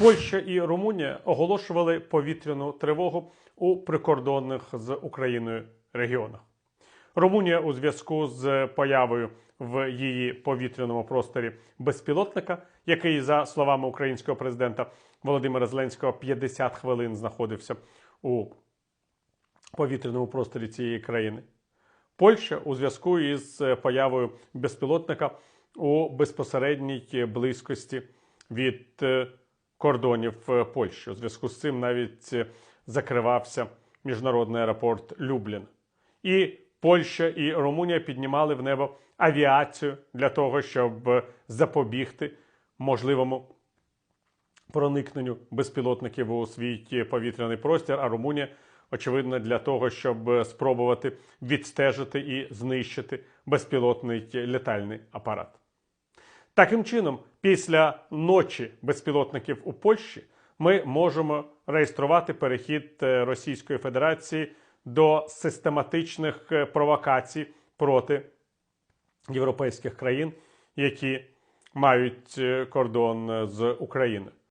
Польща і Румунія оголошували повітряну тривогу у прикордонних з Україною регіонах. Румунія у зв'язку з появою в її повітряному просторі безпілотника, який, за словами українського президента Володимира Зеленського, 50 хвилин знаходився у повітряному просторі цієї країни. Польща у зв'язку із появою безпілотника у безпосередній близькості від е, кордонів е, Польщі. У зв'язку з цим навіть е, закривався міжнародний аеропорт Люблін. І Польща і Румунія піднімали в небо авіацію для того, щоб е, запобігти можливому проникненню безпілотників у свій повітряний простір, а Румунія, очевидно, для того, щоб спробувати відстежити і знищити безпілотний літальний апарат. Таким чином, після ночі безпілотників у Польщі ми можемо реєструвати перехід е, Російської Федерації до систематичних е, провокацій проти європейських країн, які мають е, кордон з Україною.